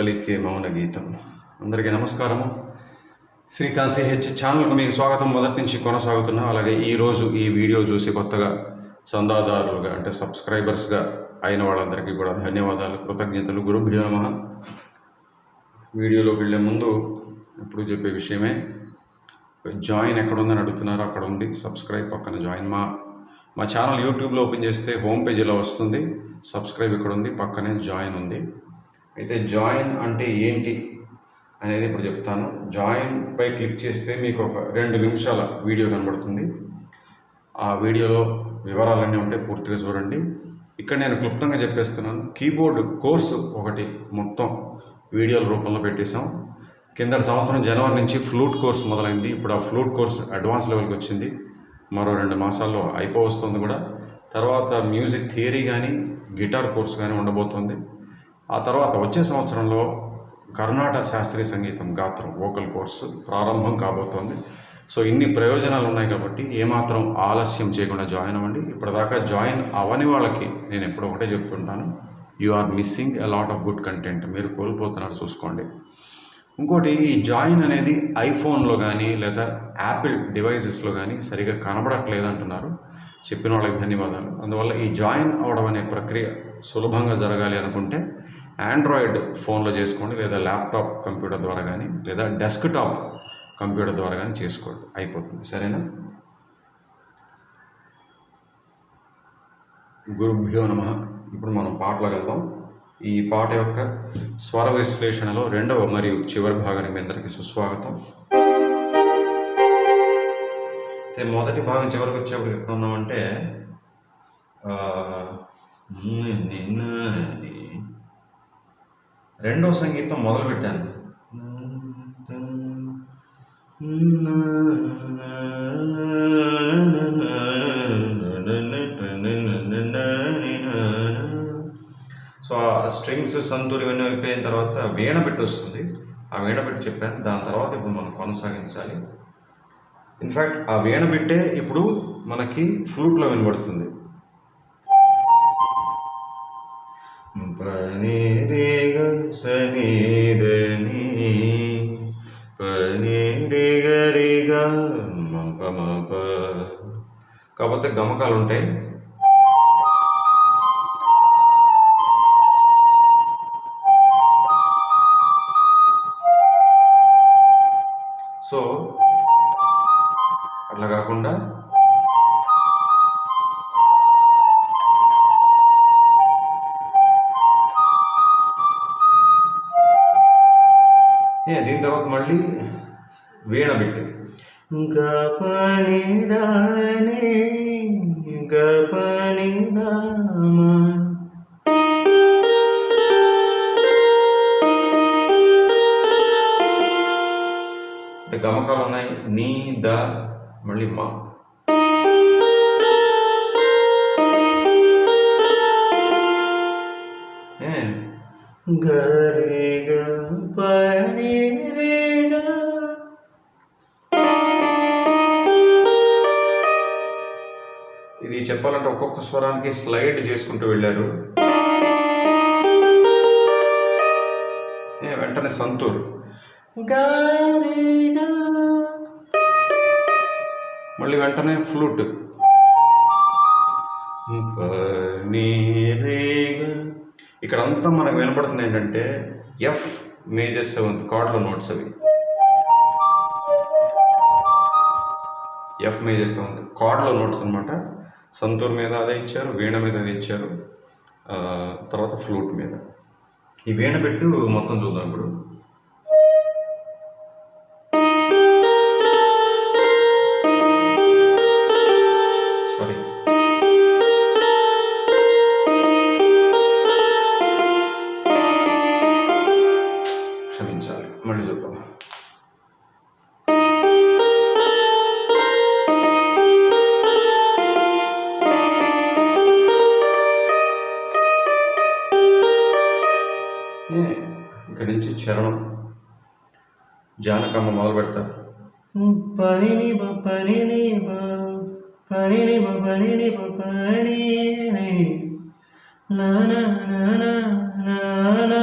పలికే మౌన గీతం. అందరికీ నమస్కారము. శ్రీకాంత్ సిహెచ్ ఛానల్కు మీకు స్వాగతం. మొదటి నుంచి కొనసాగుతున్నా. అలాగే ఈరోజు ఈ వీడియో చూసి కొత్తగా చందాదారులుగా అంటే సబ్స్క్రైబర్స్గా అయిన వాళ్ళందరికీ కూడా ధన్యవాదాలు కృతజ్ఞతలు. గురుభ్యో నమ. వీడియోలోకి వెళ్ళే ముందు ఎప్పుడు చెప్పే విషయమే జాయిన్ ఎక్కడుందని అడుగుతున్నారు అక్కడ ఉంది. సబ్స్క్రైబ్ పక్కన జాయిన్ మా మా ఛానల్ యూట్యూబ్లో ఓపెన్ చేస్తే హోమ్ పేజీలో వస్తుంది. సబ్స్క్రైబ్ ఇక్కడ ఉంది పక్కనే జాయిన్ ఉంది. అయితే జాయిన్ అంటే ఏంటి అనేది ఇప్పుడు చెప్తాను. జాయిన్ పై క్లిక్ చేస్తే మీకు ఒక రెండు నిమిషాల వీడియో కనబడుతుంది. ఆ వీడియోలో వివరాలన్నీ ఉంటాయి పూర్తిగా చూడండి. ఇక్కడ నేను క్లుప్తంగా చెప్పేస్తున్నాను. కీబోర్డ్ కోర్సు ఒకటి మొత్తం వీడియోల రూపంలో పెట్టేశాం. కింద సంవత్సరం జనవరి నుంచి ఫ్లూట్ కోర్స్ మొదలైంది. ఇప్పుడు ఆ ఫ్లూట్ కోర్స్ అడ్వాన్స్ లెవెల్కి వచ్చింది. మరో రెండు మాసాల్లో అయిపోవస్తుంది కూడా. తర్వాత మ్యూజిక్ థియరీ కానీ గిటార్ కోర్స్ కానీ ఉండబోతుంది. ఆ తర్వాత వచ్చే సంవత్సరంలో కర్ణాటక శాస్త్రీయ సంగీతం గాత్రం వోకల్ కోర్సు ప్రారంభం కాబోతోంది. సో ఇన్ని ప్రయోజనాలు ఉన్నాయి కాబట్టి ఏమాత్రం ఆలస్యం చేయకుండా జాయిన్ అవ్వండి. ఇప్పటిదాకా జాయిన్ అవ్వని వాళ్ళకి నేను ఎప్పుడు ఒకటే చెప్తుంటాను you are missing a lot of good content మీరు కోల్పోతున్నారు చూసుకోండి. ఇంకోటి ఈ జాయిన్ అనేది ఐఫోన్లో కానీ లేదా యాపిల్ డివైజెస్లో కానీ సరిగా కనబడట్లేదు అంటున్నారు. చెప్పిన వాళ్ళకి ధన్యవాదాలు. అందువల్ల ఈ జాయిన్ అవడం అనే ప్రక్రియ సులభంగా జరగాలి అనుకుంటే ఆండ్రాయిడ్ ఫోన్లో చేసుకోండి లేదా ల్యాప్టాప్ కంప్యూటర్ ద్వారా కానీ లేదా డెస్క్టాప్ కంప్యూటర్ ద్వారా కానీ చేసుకోండి. అయిపోతుంది. సరేనా? గురుభ్యో నమ. ఇప్పుడు మనం పాటలోకి వెళ్దాం. ఈ పాట యొక్క స్వర విశ్లేషణలో రెండవ మరియు చివరి భాగానికి మీ అందరికీ సుస్వాగతం. అయితే మొదటి భాగం చివరికి వచ్చేప్పుడు ఎక్కడ ఉన్నామంటే రెండో సంగీతం మొదలు పెట్టాను సో ఆ స్ట్రింగ్స్ సంతూర్ ఇవన్నీ అయిపోయిన తర్వాత వీణ పెట్టి వస్తుంది. ఆ వీణ పెట్టి చెప్పాను. దాని తర్వాత ఇప్పుడు మనం కొనసాగించాలి. ఇన్ఫ్యాక్ట్ ఆ వీణ బిట్టే ఇప్పుడు మనకి ఫ్లూట్లో వినబడుతుంది. పనిరేగ సనిదని పనిరేగరిగ మప మప కాకపోతే గమకాలు ఉంటాయి సో అట్లా కాకుండా దీని తర్వాత మళ్ళీ వీణ బిట్టు గపనిదాని గపనిదామ అంటే గమకాలు ఉన్నాయి నీ ద మళ్ళీ మా ఏ, గరిగ. ఇది చెప్పాలంటే ఒక్కొక్క స్వరానికి స్లైడ్ చేసుకుంటూ వెళ్ళారు వెంటనే సంతూర్. మళ్ళీ వెంటనే ఫ్లూట్ ఇక్కడ అంతా మనకు వినపడుతుంది ఏంటంటే ఎఫ్ మేజర్ సెవెంత్ కార్డులో నోట్స్ అవి. ఎఫ్ మేజర్ సెవెంత్ కార్డులో నోట్స్ అనమాట సంతూర్ మీద అదే ఇచ్చారు వీణ మీద అదే ఇచ్చారు తర్వాత ఫ్లూట్ మీద. ఈ వీణ పెట్టు మొత్తం చూద్దాం ఇప్పుడు. చేసి చరణం జానకమ్మ మొదలు పెడతారు. పనిని బ పనిని బ పని నా నా నా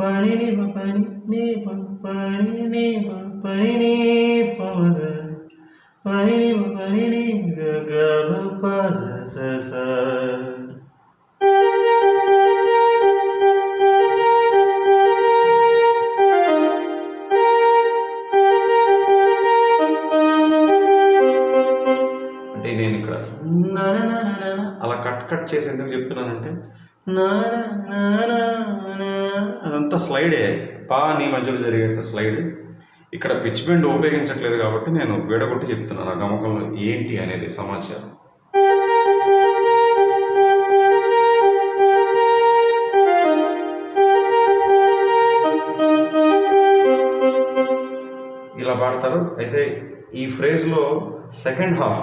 పని పని పని పని పని పని గ గ ప స స. అంటే నేను ఇక్కడ అలా కట్ కట్ చేసి ఎందుకు చెప్తున్నానంటే అదంతా స్లైడే. పా నీ మధ్యలో జరిగే స్లైడ్. ఇక్కడ పిచ్ బెండ్ ఉపయోగించట్లేదు కాబట్టి నేను విడగొట్టి చెప్తున్నాను ఆ గమకంలో ఏంటి అనేది సమాచారం. ఇలా పాడతారు. అయితే ఈ ఫ్రేజ్లో సెకండ్ హాఫ్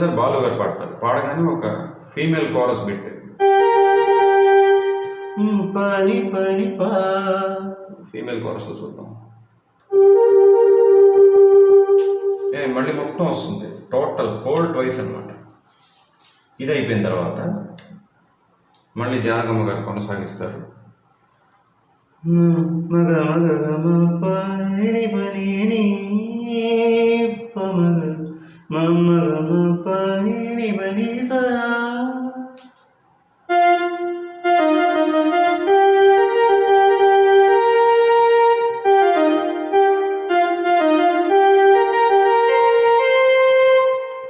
రెండోసారి బాలు గారు పాడతారు. పాడగానే ఒక ఫీమేల్ కోరస్ బిట్. పని పని పా. ఫీమేల్ కోరస్లో చూద్దాం. ఏ, మళ్ళీ మొత్తం వస్తుంది. టోటల్ హోల్ ట్వైస్ అన్నమాట. ఇది అయిపోయిన తర్వాత మళ్ళీ జానకమ్మ గారు కొనసాగిస్తారు. మగ మగ మగ పని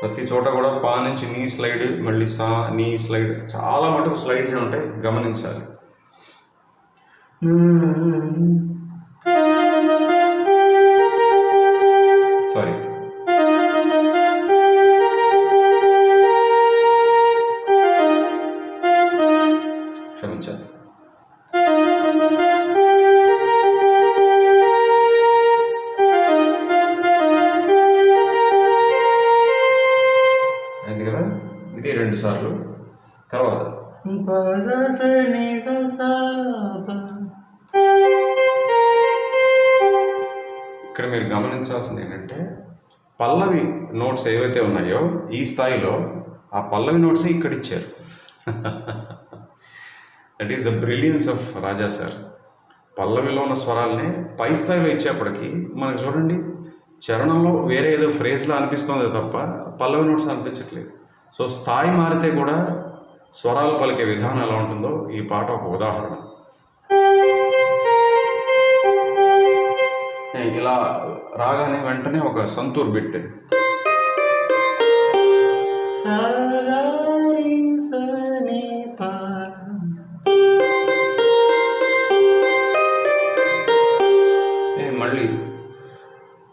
ప్రతి చోట కూడా పా నుంచి నీ స్లైడ్ మళ్ళీ సా నీ స్లైడ్ చాలా మటుకు స్లైడ్స్ ఉంటాయి గమనించాలి. ఇక్కడ మీరు గమనించాల్సింది ఏంటంటే పల్లవి నోట్స్ ఏవైతే ఉన్నాయో ఈ స్థాయిలో ఆ పల్లవి నోట్స్ ఇక్కడ ఇచ్చారు that is the brilliance of Raja sir. పల్లవిలో ఉన్న స్వరాల్ని పై స్థాయిలో ఇచ్చేప్పటికీ మనకు చూడండి చరణంలో వేరే ఏదో ఫ్రేజ్లో అనిపిస్తుంది తప్ప పల్లవి నోట్స్ అనిపించట్లేదు. సో స్థాయి మారితే కూడా స్వరాలు పలికే విధానం ఎలా ఉంటుందో ఈ పాట ఒక ఉదాహరణ. ఇలా రాగానే వెంటనే ఒక సంతూర్ బిట్. మళ్ళీ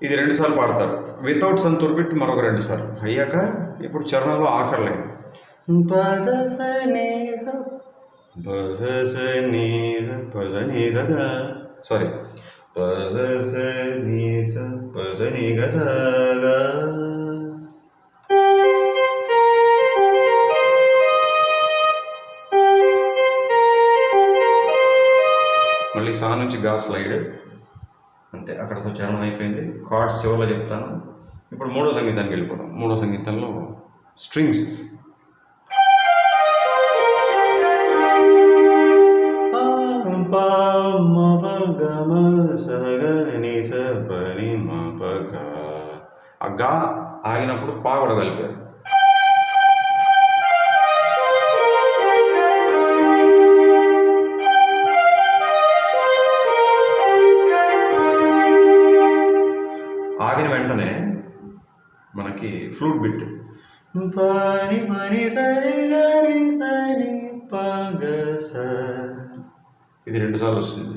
ఇది రెండు సార్లు పాడతారు. వితౌట్ సంతూర్ బిట్ మరొక రెండు సార్లు. అయ్యాక ఇప్పుడు చరణంలో ఆఖరి లైన్. ప స స ని స సారీ మళ్ళీ సా నుంచి గా స్లైడ్. అంతే అక్కడతో చరణం అయిపోయింది. కార్డ్స్ చివరిలో చెప్తాను? ఇప్పుడు మూడో సంగీతానికి వెళ్ళిపోతాం మూడో సంగీతంలో స్ట్రింగ్స్. గ మ స గ ని స ప ని మ ప గ ఆ గా ఆగినప్పుడు పా కూడా కలిపారు ఆగిన వెంటనే మనకి ఫ్లూట్ బిట్ పని పని సరి గరి సరి ప గ స ఇది రెండు సార్లు వస్తుంది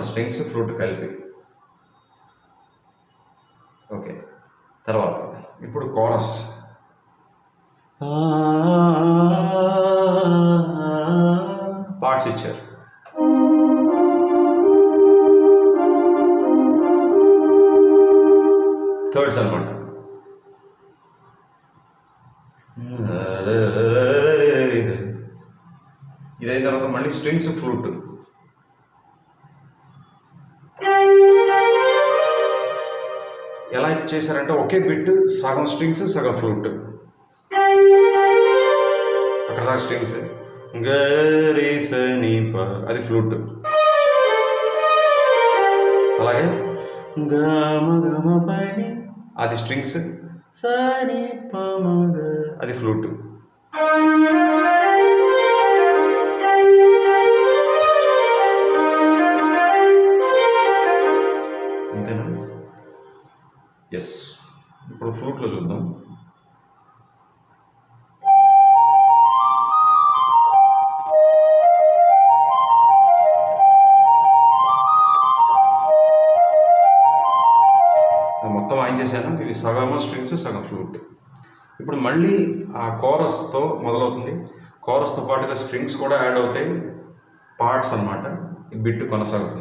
స్ట్రింగ్స్ ఫ్రూట్ కలిపి. ఓకే. తర్వాత ఇప్పుడు కోరస్. పార్ట్స్ ఇచ్చారు. థర్డ్స్ అనమాట ఇదైన తర్వాత మళ్ళీ స్ట్రింగ్స్ ఫ్రూట్. చేశారంటే ఒకే బిట్ సగం స్ట్రింగ్స్ సగం ఫ్లూట్. అక్కడ దాకా స్ట్రింగ్స్ గరి అది ఫ్లూట్. అలాగే అది స్ట్రింగ్స్. అది ఫ్లూట్. ఎస్ ఇప్పుడు ఫ్లూట్లో చూద్దాం. మొత్తం ఆయన చేశాను. ఇది సగం స్ట్రింగ్స్ సగం ఫ్లూట్ ఇప్పుడు మళ్ళీ ఆ కోరస్తో మొదలవుతుంది. కోరస్తో పాటుగా స్ట్రింగ్స్ కూడా యాడ్ అవుతాయి. పార్ట్స్ అన్నమాట. ఈ బిట్ కొనసాగుతుంది.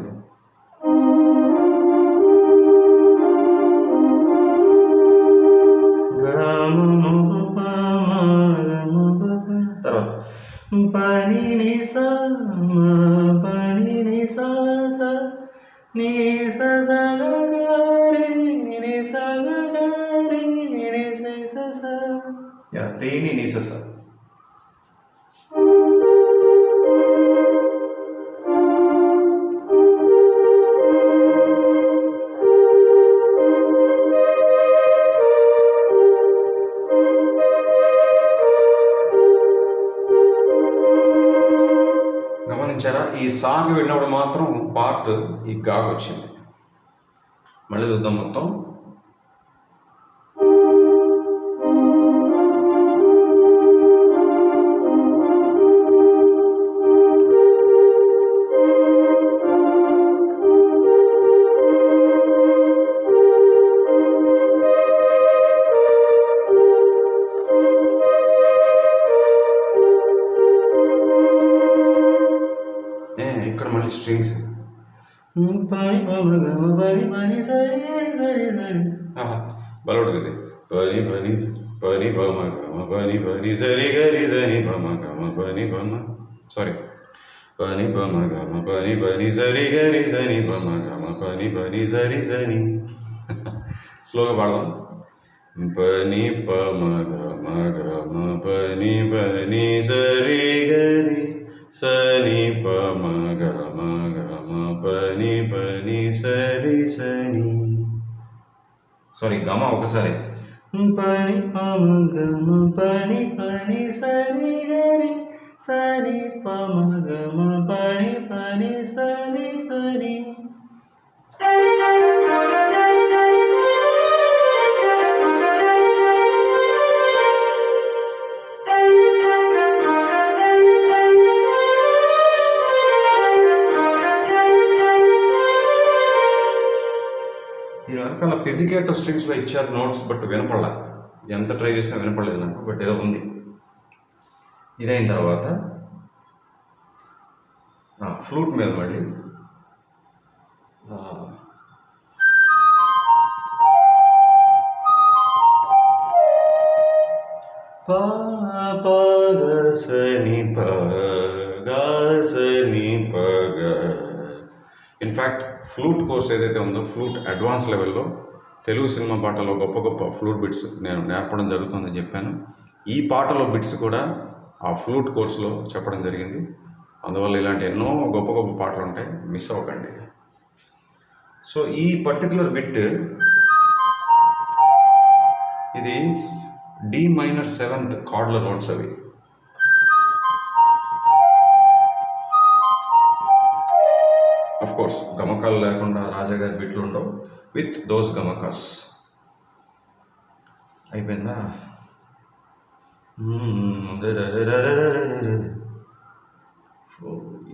గమనించారా? ఈ సాంగ్ విన్నప్పుడు మాత్రం పార్ట్ ఈ గాగ్ వచ్చింది. మళ్ళీ చూద్దాం మొత్తం. బలపడుతుంది పని పని పని బమ గమ పని పని సరి గరి సని బమ గమ పని బమ సారీ పని బమ గమ పని పని సరి గరి సని బమ గమ పని పని సరి సని స్లోగా పాడదాం పని పమ గమ గమ పని పని సరి గరి సని పమ గమ గమ పని పని సరి సని సారీ గమ ఒకసారి. పని పమ గమ పని పని సరి గరి సరి పమ గమ పని పని దీని స్ట్రింగ్స్లో ఇచ్చారు నోట్స్ బట్ వినపడలా. ఎంత ట్రై చేసినా వినపడలేదు నాకు బట్ ఏదో ఉంది. ఇదైన తర్వాత ఫ్లూట్ మీద మళ్ళీ ఆ, పా పగ. ఇన్ఫ్యాక్ట్ ఫ్లూట్ కోర్స్ ఏదైతే ఉందో ఫ్లూట్ అడ్వాన్స్ లెవెల్లో తెలుగు సినిమా పాటలో గొప్ప గొప్ప ఫ్లూట్ బిట్స్ నేను నేర్పడం జరుగుతుందని చెప్పాను. ఈ పాటలో బిట్స్ కూడా ఆ ఫ్లూట్ కోర్సులో చెప్పడం జరిగింది. అందువల్ల ఇలాంటి ఎన్నో గొప్ప గొప్ప పాటలు ఉంటాయి. మిస్ అవ్వకండి. సో ఈ పర్టికులర్ బిట్ ఇది డి మైనర్ సెవెంత్ కార్డుల నోట్స్ అవి. అఫ్ కోర్స్ గమకాలు లేకుండా రాజా గారి బిట్లు ఉండవు. With those gamakas. అయిపోయిందా? Hmm,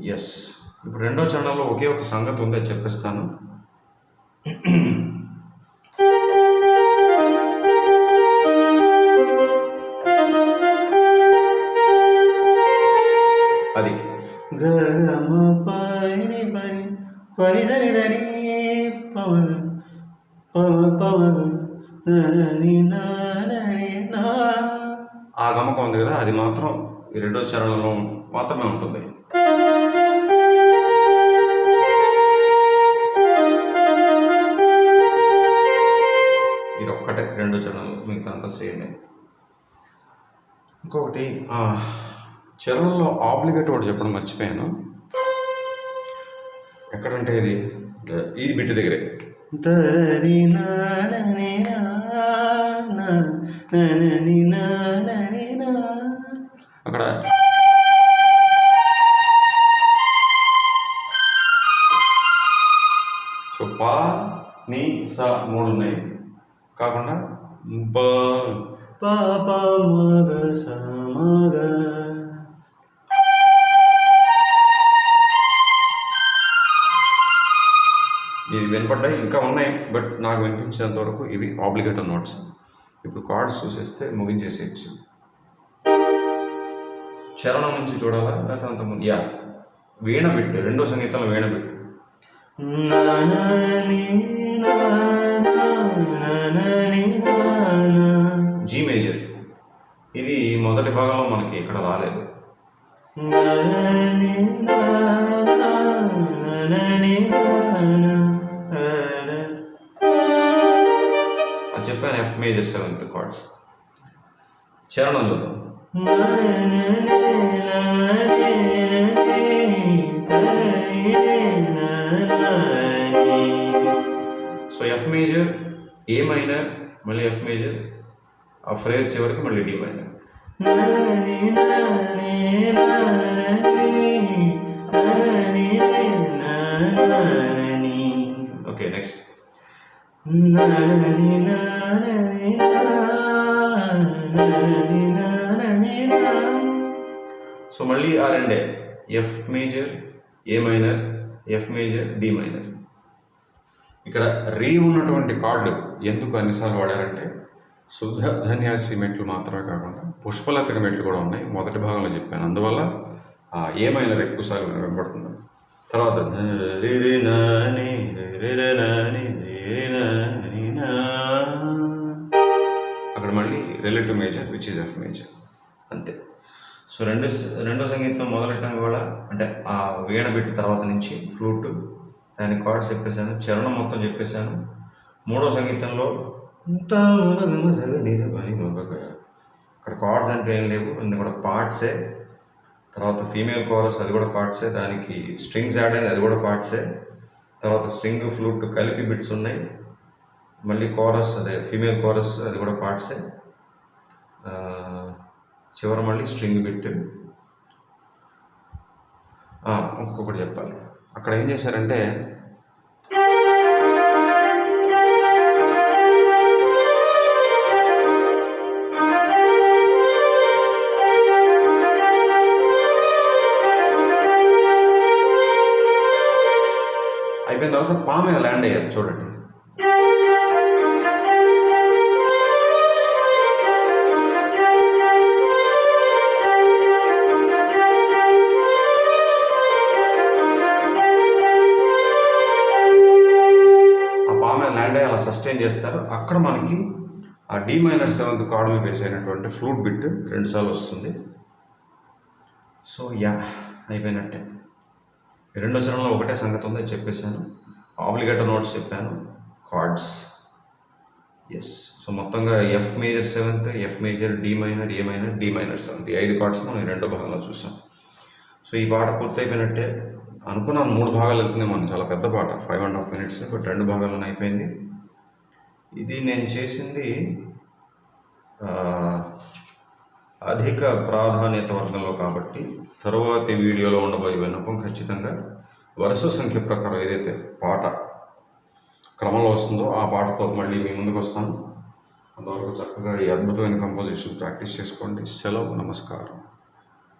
ఎస్ ఇప్పుడు రెండో ఛానల్లో ఒకే ఒక సంగతి ఉంది అది చెప్పేస్తాను. అది. పని పని పవన్ దని ప నా. ఆ గమకం ఉంది కదా అది మాత్రం ఈ రెండో చరణంలో మాత్రమే ఉంటుంది. ఇది ఒక్కటే రెండో చరణంలో మిగతా అంతా సేమే. ఇంకొకటి చరణంలో ఆబ్లిగేట్ ఒకటి చెప్పడం మర్చిపోయాను. ఎక్కడంటే ఇది? ఇది బిట్టి దగ్గరే. అక్కడ. సో పా నీ సా మూడు ఉన్నాయి కాకుండా బ. పాప మగ సమగ ఇది వినపడ్డాయి ఇంకా ఉన్నాయి బట్ నాకు వినిపించినంత వరకు ఇవి ఆబ్లిగేటర్ నోట్స్ ఇప్పుడు కార్డ్స్ చూసేస్తే ముగించేసేయచ్చు చరణం నుంచి చూడాలా? లేకపోతే అంతకుముందు యా. వీణ బిట్టు రెండో సంగీతంలో వీణ బిట్టు జీ మేజర్ ఇది మొదటి భాగంలో మనకి ఇక్కడ రాలేదు. చెప్పాను ఎఫ్ మేజర్ సెవెంత్ కార్డ్స్ చరణంలో so F major A minor మళ్ళీ ఎఫ్ మేజర్ ఆ ఫ్రేజ్ చివరికి మళ్ళీ D minor okay next so మళ్ళీ ఆ రెండే F major A minor F major D minor ఇక్కడ రీ ఉన్నటువంటి కార్డు ఎందుకు అన్నిసార్లు వాడారంటే శుద్ధ ధన్యాసి మెట్లు మాత్రమే కాకుండా పుష్పలతక మెట్లు కూడా ఉన్నాయి. మొదటి భాగంలో చెప్పాను. అందువల్ల ఆ ఏ మైనర్ ఎక్కువసార్లు వినబడుతుంది. తర్వాత అక్కడ మళ్ళీ relative major which is F major అంతే. సో రెండు రెండో సంగీతం మొదలెట్టడం కూడా అంటే ఆ వీణ పెట్టి తర్వాత నుంచి ఫ్లూట్ దాని కార్డ్స్ చెప్పేశాను చరణం మొత్తం చెప్పేశాను. మూడో సంగీతంలో అక్కడ కార్డ్స్ అంటే ఏం లేవు అన్ని కూడా పార్ట్సే తర్వాత ఫీమేల్ కోరస్ అది కూడా పార్ట్సే దానికి స్ట్రింగ్స్ యాడ్ అయింది అది కూడా పార్ట్సే తర్వాత స్ట్రింగ్ ఫ్లూట్ కలిపి బిట్స్ ఉన్నాయి. మళ్ళీ కోరస్ అదే ఫీమేల్ కోరస్ అది కూడా పార్ట్సే చివరి చివర మళ్ళీ స్ట్రింగ్ బిట్ ఇంకొకటి చెప్పాలి. అక్కడ ఏం చేశారంటే అయిపోయిన తర్వాత పా మీద ల్యాండ్ అయ్యారు చూడండి. ఆ ల్యాండ్ అయ్యి అలా సస్టైన్ చేస్తారు. అక్కడ మనకి ఆ డి మైనర్ సెవెంత్ కార్డ్ మీద బేస్ అయినటువంటి ఫ్లూట్ బిట్ రెండుసార్లు వస్తుంది. సో యా అయిపోయినట్టే. రెండో చరణంలో ఒకటే సంగతి ఉందని చెప్పేశాను. ఆబ్లిగేటర్ నోట్స్ చెప్పాను. కార్డ్స్. ఎస్ సో మొత్తంగా F major seventh F major D minor A minor D minor seventh ఈ ఐదు కార్డ్స్ మనం రెండో భాగంలో చూసాం. సో ఈ పాట పూర్తయిపోయినట్టే అనుకున్నాను. మూడు భాగాలు వెళ్తుంది మనం. చాలా పెద్ద పాట. Five and half minutes but రెండు భాగాలు అయిపోయింది. ఇది నేను చేసింది అధిక ప్రాధాన్యత వర్గంలో కాబట్టి తరువాతి వీడియోలో ఉండబోయే విన్నపం ఖచ్చితంగా వరుస సంఖ్య ప్రకారం ఏదైతే పాట క్రమంలో వస్తుందో ఆ పాటతో మళ్ళీ మీ ముందుకు వస్తాను. అంతవరకు చక్కగా ఈ అద్భుతమైన కంపోజిషన్ ప్రాక్టీస్ చేసుకోండి. సెలవు నమస్కారం.